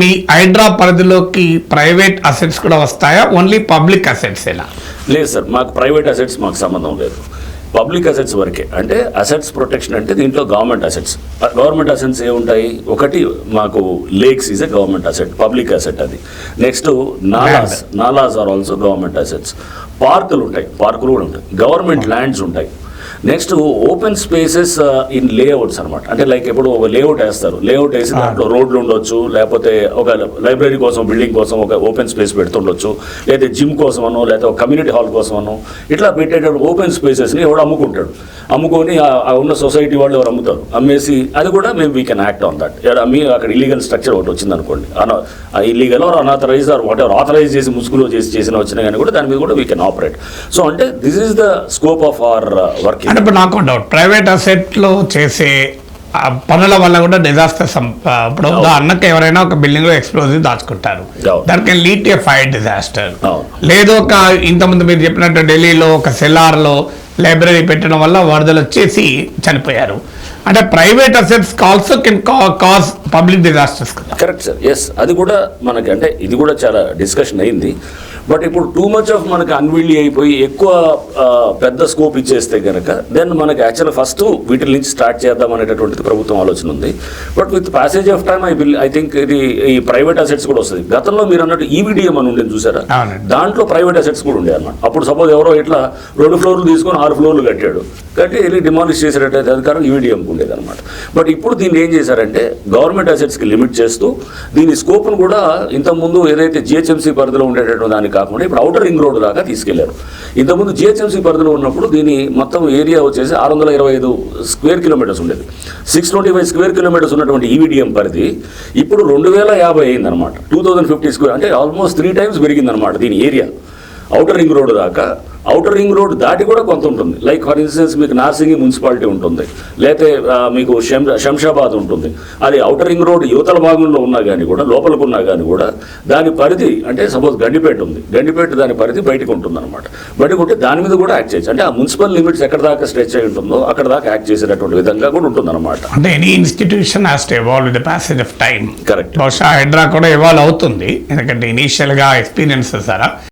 మీ హైడ్రా పరిధిలోకి private assets కూడా వస్తాయా? ఓన్లీ పబ్లిక్ అసెట్స్ ఎలా లేదు సార్ మాకు ప్రైవేట్ అసెట్స్ మాకు సంబంధం లేదు. పబ్లిక్ అసెట్స్ వరకే. అంటే అసెట్స్ ప్రొటెక్షన్ అంటే దీంట్లో గవర్నమెంట్ అసెట్స్. గవర్నమెంట్ అసెట్స్ ఏముంటాయి? ఒకటి మాకు lakes is a government asset public asset అది. Next nalas nalas are also government assets. పార్కులు ఉంటాయి పార్కులు కూడా ఉంటాయి. గవర్నమెంట్ ల్యాండ్స్ ఉంటాయి. Next open spaces in layouts అనమాట అంటే లైక్ ఇప్పుడు ఒక లేఅవుట్ వేస్తారు. లేఅవుట్ వేసి దాంట్లో రోడ్లు ఉండొచ్చు లేకపోతే ఒక లైబ్రరీ కోసం బిల్డింగ్ కోసం ఒక ఓపెన్ స్పేస్ పెడుతుండొచ్చు. లేదా జిమ్ కోసమనో లేదా ఒక కమ్యూనిటీ హాల్ కోసమనో ఇట్లా పెట్టేటప్పుడు ఓపెన్ స్పేసెస్ని ఎవడు అమ్ముకుంటాడు. అమ్ముకొని ఉన్న సొసైటీ వాళ్ళు ఎవరు అమ్ముతారు? అమ్మేసి అది కూడా మేము we can act on that అమ్మి అక్కడ ఇల్లీగల్ స్ట్రక్చర్ ఒకటి వచ్చింది అనుకోండి illegal or unauthorise or whatever authorise చేసి ముసుగులో చేసి చేసిన వచ్చినా కానీ కూడా దాని మీద కూడా వీ కెన్ ఆపరేట్ సో అంటే this is the scope of our అంటే ఇప్పుడు నాకు డౌట్ ప్రైవేట్ అసెట్లో చేసే పనుల వల్ల కూడా డిజాస్టర్ ఇప్పుడు అన్నకి ఎవరైనా ఒక బిల్డింగ్లో ఎక్స్ప్లోజివ్ దాచుకుంటారు. దానికి లీడ్ ఏ ఫైర్ డిజాస్టర్. లేదు ఒక ఇంతకుముందు మీరు చెప్పినట్టు ఢిల్లీలో ఒక సెల్లార్లో లైబ్రరీ పెట్టడం వల్ల వరదలు వచ్చేసి చనిపోయారు. అంటే private assets also can cause public disasters correct sir yes అది కూడా మనకి అంటే ఇది కూడా చాలా డిస్కషన్ అయింది. బట్ ఇప్పుడు టూ మచ్ ఆఫ్ మనకి అన్విల్లి అయిపోయి ఎక్కువ పెద్ద స్కోప్ ఇచ్చేస్తే కనుక దెన్ మనకి యాక్చువల్ ఫస్ట్ వీటి నుంచి స్టార్ట్ చేద్దాం అనేటటువంటిది ప్రభుత్వం ఆలోచన ఉంది. But with passage of time I will I think ఇది ఈ ప్రైవేట్ అసెట్స్ కూడా వస్తుంది. గతంలో మీరు అన్నట్టు E ఈవీడిఎం అని ఉండేది చూసారా. దాంట్లో ప్రైవేట్ అసెట్స్ కూడా ఉండే అన్నమాట. అప్పుడు సపోజ్ ఎవరో ఇట్లా రెండు ఫ్లోర్లు తీసుకొని ఆరు ఫ్లోర్లు కట్టాడు. కట్టి వెళ్ళి డిమాలిష్ చేసేటట్టు అధికారం E ఈవీడిఎంకి ఉండేది అనమాట బట్ ఇప్పుడు దీన్ని ఏం చేశారంటే గవర్నమెంట్ అసెట్స్కి లిమిట్ చేస్తూ దీని స్కోప్ను కూడా ఇంతకుముందు ఏదైతే జిహెచ్ఎంసీ పరిధిలో ఉండేటటువంటి దానికి కాకుండా ఇప్పుడు అవుటర్ రింగ్ రోడ్ దాకా తీసుకెళ్ళారు. ఇంతకుముందు జిహెచ్ఎంసీ పరిధిలో ఉన్నప్పుడు దీని మొత్తం ఏరియా వచ్చేసి ఆరు వందల ఇరవై ఐదు స్క్వేర్ కిలోమీటర్స్ ఉండేది. Six twenty five square kilometres ఉన్నటువంటి ఈవీడిఎం పరిధి ఇప్పుడు రెండు వేల యాభై అయిందనమాట టూ థౌజండ్ ఫిఫ్టీ స్క్వేర్ అంటే ఆల్మోస్ట్ త్రీ టైమ్స్ పెరిగిందనమాట దీని ఏరియా అవుటర్ రింగ్ రోడ్ దాకా. అవుటర్ రింగ్ రోడ్ దాటి కూడా కొంత ఉంటుంది. లైక్ ఫర్ ఇన్స్టెన్స్ మీకు నార్సింగి మున్సిపాలిటీ ఉంటుంది. లేకపోతే ఆ, మీకు శంషాబాద్ ఉంటుంది. అది అవుటర్ రింగ్ రోడ్ యువతల భాగంలో ఉన్నా కానీ కూడా లోపలికి ఉన్నా కానీ కూడా దాని పరిధి అంటే సపోజ్ గండిపేట ఉంది. గండిపేట దాని పరిధి బయటకు ఉంటుంది అనమాట బయటకు ఉంటే దాని మీద కూడా యాక్ట్ చేయొచ్చు. అంటే ఆ మున్సిపల్ లిమిట్స్ ఎక్కడ దాకా స్ట్రెచ్ అయి ఉంటుందో అక్కడ దాకా యాక్ట్ చేసేటటువంటి విధంగా కూడా ఉంటుంది అనమాట అంటే any institution has to evolve with passage of time correct బహుశా హైడ్రా కూడా ఎవాల్వ్ అవుతుంది. ఎందుకంటే ఇనీషియల్గా ఎక్స్పీరియన్స్ సారా